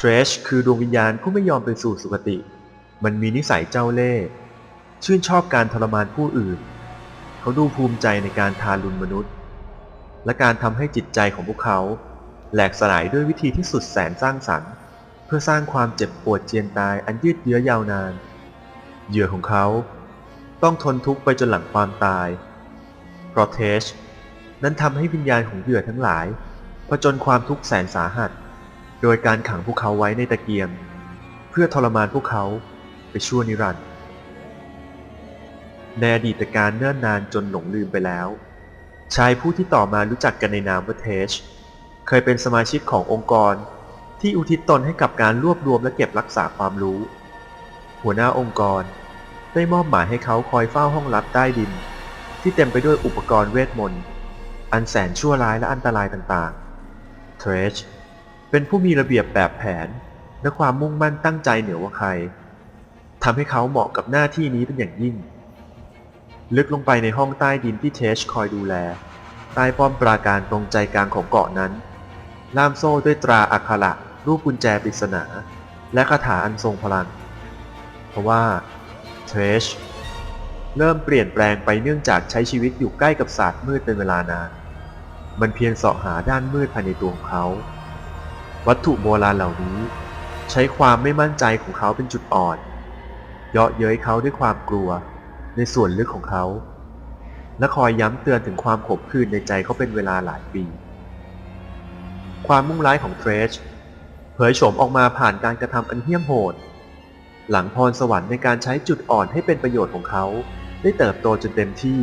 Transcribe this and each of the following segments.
เทรชคือดวงวิญญาณผู้ไม่ยอมไปสู่สุคติ มันมีนิสัยเจ้าเล่ห์ชื่นชอบการทรมานผู้อื่น เขาดูภูมิใจในการทารุณมนุษย์ และการทำให้จิตใจของพวกเขา แหลกสลายด้วยวิธีที่สุดแสนสร้างสรรค์ เพื่อสร้างความเจ็บปวดเจียนตายอันยืดเยื้อยาวนาน เหยื่อของเขา ต้องทนทุกข์ไปจนหลังความตายเพราะเทชนั้นทำให้วิญญาณของเหยื่อทั้งหลายผจญความทุกข์แสนสาหัส โดยการขังพวกเขาไว้ในตะเกียง เพื่อทรมานพวกเขาไปชั่วนิรันดร์ในอดีตการเนิ่นนานจนหลงลืมไปแล้ว ชายผู้ที่ต่อมารู้จักกันในนามว่าเทชเคยเป็นสมาชิกขององค์กรที่อุทิศตนให้กับการรวบรวมและเก็บรักษาความรู้ หัวหน้าองค์กรได้มอบหมายให้เขาคอยเฝ้าห้องลับใต้ดิน ที่เต็มไปด้วยอุปกรณ์เวทมนต์ อันแสนชั่วร้ายและอันตรายต่างๆ เทรช เป็นผู้มีระเบียบแบบแผน และความมุ่งมั่นตั้งใจเหนือกว่าใครทำให้เขาเหมาะกับหน้าที่นี้เป็นอย่างยิ่ง ลึกลงไปในห้องใต้ดินที่เทชคอยดูแล ใต้ป้อมปราการตรงใจกลางของเกาะนั้น ล่ามโซ่ด้วยตราอักขระรูปกุญแจปริศนา และคาถาอันทรงพลัง เพราะว่าเทชเริ่มเปลี่ยนแปลงไปเนื่องจากใช้ชีวิตอยู่ใกล้กับศาสตร์มืดเป็นเวลานาน มันเพียงเสาะหาด้านมืดภายในตัวของเขา วัตถุโบราณเหล่านี้ ใช้ความไม่มั่นใจของเขาเป็นจุดอ่อน เยาะเย้ยเขาด้วยความกลัวในส่วนลึกของเขา และคอยย้ำเตือนถึงความขบขื่นในใจเขาเป็นเวลาหลายปี ความมุ่งร้ายของเทรชเผยโฉมออกมาผ่านการกระทำอันเหี้ยมโหด หลังพรสวรรค์ในการใช้จุดอ่อนให้เป็นประโยชน์ของเขาได้เติบโตจนเต็มที่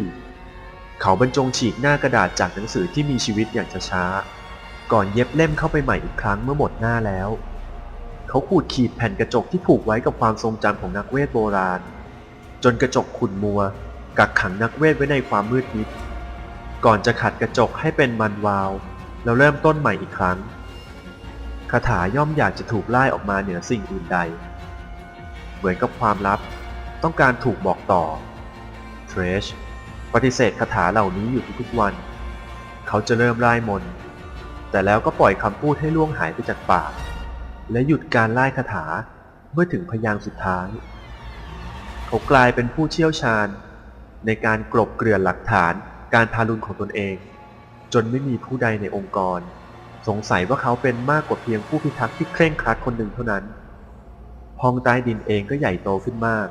เขาบรรจงฉีกหน้ากระดาษจากหนังสือที่มีชีวิตอย่างช้าๆ ก่อนเย็บเล่มเข้าไปใหม่อีกครั้งเมื่อหมดหน้าแล้ว เขาขูดขีดแผ่นกระจกที่ผูกไว้กับความทรงจำของนักเวทโบราณ จนกระจกขุ่นมัว กักขังนักเวทไว้ในความมืดมิด ก่อนจะขัดกระจกให้เป็นมันวาว แล้วเริ่มต้นใหม่อีกครั้งคาถาย่อมอยากจะถูกไล่ออกมาเหนือสิ่งอื่นใด เหมือนกับความลับ ต้องการถูกบอกต่อเทรชปฏิเสธคาถาเหล่านี้อยู่ทุกๆวัน เขาจะเริ่มไล่มนต์ แต่แล้วก็ปล่อยคำพูดให้ล่วงหายไปจากปาก และหยุดการไล่คาถาเมื่อถึงพยางค์สุดท้าย เขากลายเป็นผู้เชี่ยวชาญ ในการกลบเกลื่อนหลักฐานการทารุณของตนเอง จนไม่มีผู้ใดในองค์กร สงสัยว่าเขาเป็นมากกว่าเพียงผู้พิทักษ์ที่เคร่งครัดคนหนึ่งเท่านั้นห้องใต้ดินเองก็ใหญ่โตขึ้นมาก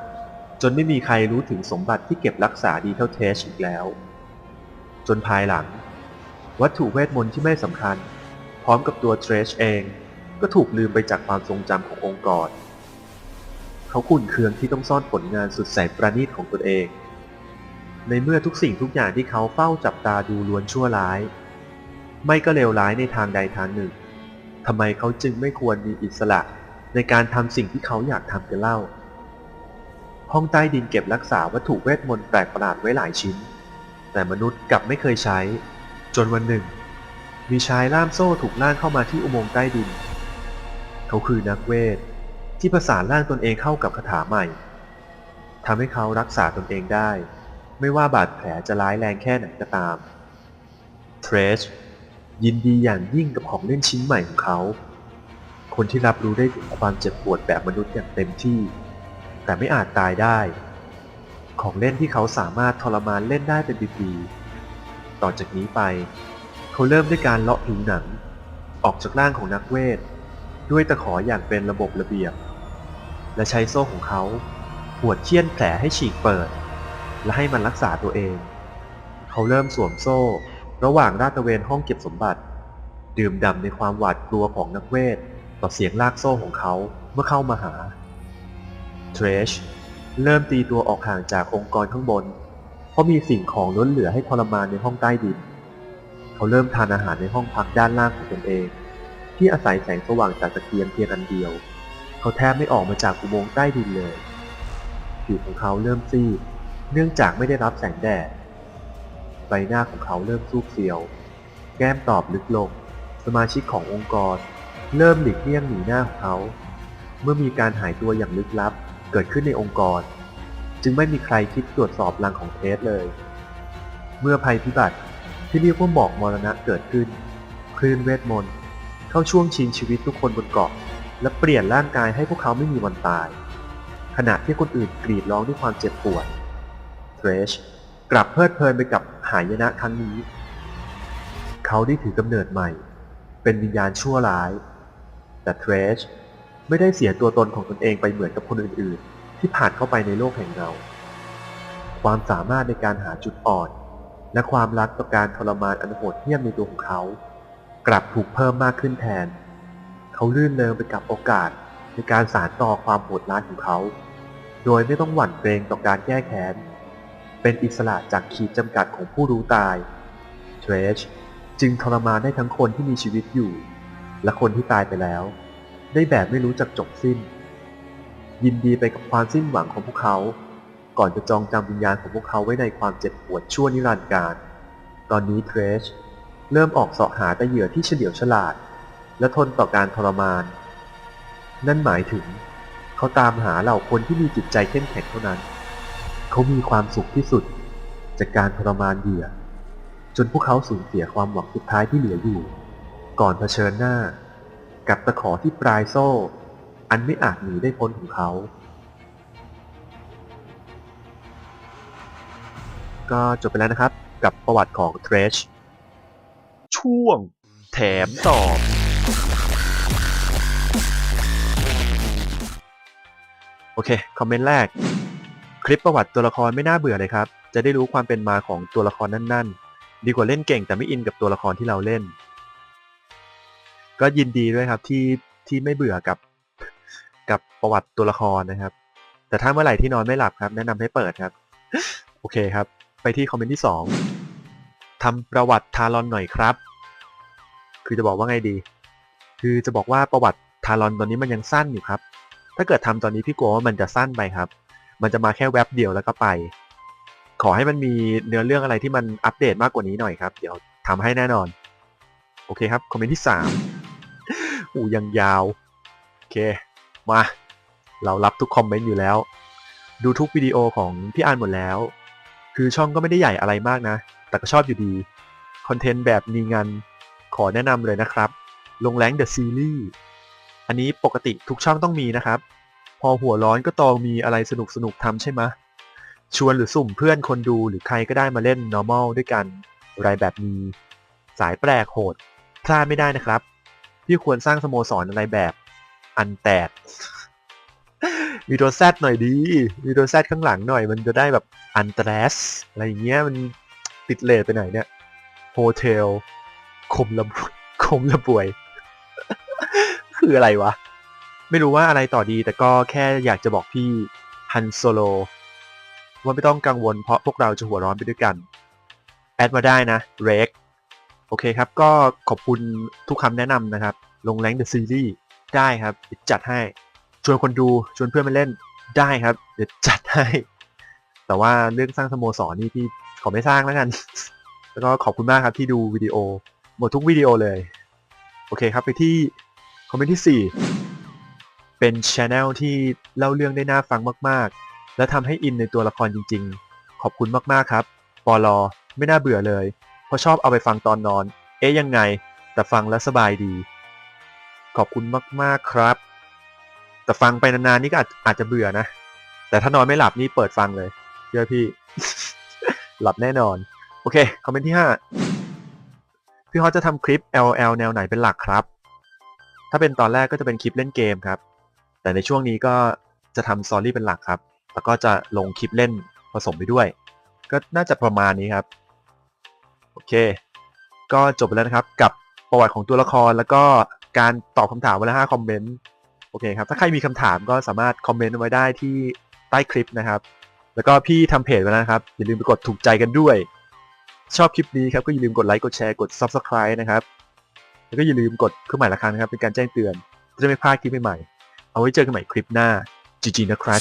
จนไม่มีใครรู้ถึงสมบัติที่เก็บรักษาดีเท่าเทชอีกแล้ว จนภายหลัง วัตถุเวทมนต์ที่ไม่สำคัญ พร้อมกับตัวเทรชเอง ก็ถูกลืมไปจากความทรงจำขององค์กร เขาขุ่นเคืองที่ต้องซ่อนผลงานสุดแสนประณีตของตนเอง ในเมื่อทุกสิ่งทุกอย่างที่เขาเฝ้าจับตาดูล้วนชั่วร้าย ไม่ก็เลวร้ายในทางใดทางหนึ่งทำไมเขาจึงไม่ควรมีอิสระในการทำสิ่งที่เขาอยากทำกันเล่า ห้องใต้ดินเก็บรักษาวัตถุเวทมนต์แปลกประหลาดไว้หลายชิ้น แต่มนุษย์กลับไม่เคยใช้ จนวันหนึ่ง มีชายล่ามโซ่ถูกล่างเข้ามาที่อุโมงค์ใต้ดิน เขาคือนักเวท ที่ประสานร่างตนเองเข้ากับคาถาใหม่ทำให้เขารักษาตนเองได้ ไม่ว่าบาดแผลจะร้ายแรงแค่ไหนก็ตามเทรชยินดีอย่างยิ่งกับของเล่นชิ้นใหม่ของเขา คนที่รับรู้ได้ถึงความเจ็บปวดแบบมนุษย์อย่างเต็มที่ แต่ไม่อาจตายได้ ของเล่นที่เขาสามารถทรมานเล่นได้เป็นปีๆต่อจากนี้ไป เขาเริ่มด้วยการเลาะผิวหนัง ออกจากร่างของนักเวท ด้วยตะขออย่างเป็นระบบระเบียบ และใช้โซ่ของเขาหวดเคี่ยนแผลให้ฉีกเปิด และให้มันรักษาตัวเอง เขาเริ่มสวมโซ่ ระหว่างราตะเวนห้องเก็บสมบัติ ดื่มด่ำในความหวาดกลัวของนักเวท ต่อเสียงลากโซ่ของเขาเมื่อเข้ามาหาเทรชเริ่มตีตัวออกห่างจากองค์กรข้างบน เพราะมีสิ่งของล้นเหลือให้ทรมานในห้องใต้ดิน เขาเริ่มทานอาหารในห้องพักด้านล่างของตนเอง ที่อาศัยแสงสว่างจากตะเกียงเพียงอันเดียว เขาแทบไม่ออกมาจากอุโมงค์ใต้ดินเลย ผิวของเขาเริ่มซีดเนื่องจากไม่ได้รับแสงแดด ใบหน้าของเขาเริ่มซูบเซียว แก้มตอบลึกลง สมาชิกขององค์กร เริ่มหลีกเลี่ยงหนีหน้าของเขา เมื่อมีการหายตัวอย่างลึกลับเกิดขึ้นในองค์กร จึงไม่มีใครคิดตรวจสอบรังของเทสเลย เมื่อภัยพิบัติ ที่เรียกว่าหมอกมรณะเกิดขึ้น คลื่นเวทมนต์เข้าช่วงชิงชีวิตทุกคนบนเกาะ และเปลี่ยนร่างกายให้พวกเขาไม่มีวันตาย ขณะที่คนอื่นกรีดร้องด้วยความเจ็บปวดเทรชกลับเพลิดเพลินไปกับหายนะครั้งนี้ เขาได้ถือกำเนิดใหม่ เป็นวิญญาณชั่วร้าย แต่เทรชไม่ได้เสียตัวตนของตนเองไปเหมือนกับคนอื่น ๆ ที่ผ่านเข้าไปในโลกแห่งเรา ความสามารถในการหาจุดอ่อน และความรักต่อการทรมานอันโหดเหี้ยมในตัวของเขา กลับถูกเพิ่มมากขึ้นแทน เขาลื่นเริงไปกับโอกาสในการสานต่อความโหดร้ายของเขา โดยไม่ต้องหวั่นเกรงต่อการแก้แค้น เป็นอิสระจากขีดจำกัดของผู้รู้ตายเทรชจึงทรมานได้ทั้งคนที่มีชีวิตอยู่ และคนที่ตายไปแล้ว ได้แบบไม่รู้จักจบสิ้น ยินดีไปกับความสิ้นหวังของพวกเขา ก่อนจะจองจำวิญญาณของพวกเขาไว้ในความเจ็บปวดชั่วนิรันดร์การ ตอนนี้เทรชเริ่มออกเสาะหาแต่เหยื่อที่เฉลียวฉลาด และทนต่อการทรมาน นั่นหมายถึง เขาตามหาเหล่าคนที่มีจิตใจเข้มแข็งเท่านั้น เขามีความสุขที่สุด จากการทรมานเหยื่อ จนพวกเขาสูญเสียความหวังสุดท้ายที่เหลืออยู่ ก่อนเผชิญหน้า กับตะขอที่ปลายโซ่ อันไม่อาจหนีได้พ้นของเขา ก็จบไปแล้วนะครับกับประวัติของเทรชช่วงแถมตอบโอเค คอมเมนต์แรก คลิปประวัติตัวละครไม่น่าเบื่อเลยครับ จะได้รู้ความเป็นมาของตัวละครนั่น ๆ ดีกว่าเล่นเก่งแต่ไม่อินกับตัวละครที่เราเล่น ก็ยินดีด้วยครับที่ที่ไม่เบื่อกับกับประวัติตัวละครนะครับ แต่ถ้าเมื่อไหร่ที่นอนไม่หลับครับ แนะนำให้เปิดครับ โอเคครับ ไปที่คอมเมนต์ที่ 2ทำประวัติทารอนหน่อยครับ คือจะบอกว่าไงดี คือจะบอกว่าประวัติทารอนตอนนี้มันยังสั้นอยู่ครับ ถ้าเกิดทำตอนนี้พี่กลัวว่ามันจะสั้นไปครับ มันจะมาแค่แว็บเดียวแล้วก็ไป ขอให้มันมีเนื้อเรื่องอะไรที่มันอัปเดตมากกว่านี้หน่อยครับ เดี๋ยวทำให้แน่นอน โอเคครับ คอมเมนต์ที่ 3 อู้ยังยาว โอเค มา เรารับทุกคอมเมนต์อยู่แล้ว ดูทุกวิดีโอของพี่อานหมดแล้ว คือช่องก็ไม่ได้ใหญ่อะไรมากนะ แต่ก็ชอบอยู่ดี คอนเทนต์แบบมีงานขอแนะนำเลยนะครับ ลงแรงเดอะซีรีส์ อันนี้ปกติทุกช่องต้องมีนะครับ พอหัวร้อนก็ต้องมีอะไรสนุกสนุกทำใช่ไหมชวนหรือสุ่มเพื่อนคนดูหรือใครก็ได้มาเล่น normal ด้วยกันอะไรแบบนี้ สายแปลกโหด พลาดไม่ได้นะครับพี่ควรสร้างสโมสรอะไรแบบอันแตด มีตัวแซดหน่อยดี มีตัวแซดข้างหลังหน่อย มันจะได้แบบอันตรสอะไรอย่างเงี้ยมันติดเลทไปไหนเนี่ยโฮเทลคมระบวยคมระบวย คืออะไรวะ ไม่รู้ว่าอะไรต่อดี แต่ก็แค่อยากจะบอกพี่ฮันโซโลว่าไม่ต้องกังวลเพราะพวกเราจะหัวร้อนไปด้วยกัน แอดมาได้นะเรกโอเคครับ ก็ขอบคุณทุกคำแนะนำนะครับ ลงแรงเดอะซีรีส์ได้ครับ จัดให้ ชวนคนดูชวนเพื่อนมาเล่นได้ครับ เดี๋ยวจัดให้ แต่ว่าเรื่องสร้างสโมสรนี่พี่ขอไม่สร้างแล้วกัน แล้วก็ขอบคุณมากครับที่ดูวิดีโอ หมดทุกวิดีโอเลย โอเคครับไปที่คอมเมนต์ที่ 4 เป็นช anel ที่เล่าเรื่องได้น่าฟังมาก ๆ และทำให้อินในตัวละครจริง ๆ ขอบคุณมากๆครับปอลอไม่น่าเบื่อเลย เพราะชอบเอาไปฟังตอนนอน เอ๊ยยังไง แต่ฟังแล้วสบายดี ขอบคุณมาก ๆ ครับ แต่ฟังไปนานๆนี่ก็อาจอาจจะเบื่อนะ แต่ถ้านอนไม่หลับนี่เปิดฟังเลยเชื่อพี่ หลับแน่นอน โอเค คอมเมนต์ที่5พี่ฮอตจะทำคลิป LL แนวไหนเป็นหลักครับ ถ้าเป็นตอนแรกก็จะเป็นคลิปเล่นเกมครับ แต่ในช่วงนี้ก็จะทำซอรี่เป็นหลักครับ แล้วก็จะลงคลิปเล่นผสมไปด้วย ก็น่าจะประมาณนี้ครับ โอเค ก็จบไปแล้วนะครับ กับประวัติของตัวละครแล้วก็การตอบคำถามวันละห้าคอมเมนต์ โอเคครับ ถ้าใครมีคำถามก็สามารถคอมเมนต์ไว้ได้ที่ใต้คลิปนะครับ แล้วก็พี่ทำเพจไว้แล้วนะครับ อย่าลืมไปกดถูกใจกันด้วย ชอบคลิปนี้ครับก็อย่าลืมกดไลค์กดแชร์กด subscribe นะครับ แล้วก็อย่าลืมกดเครื่องหมายระฆังนะครับ เป็นการแจ้งเตือนจะได้ไม่พลาดคลิปใหม่ๆเอาไว้เจอกันใหม่คลิปหน้าจีจีนะครับ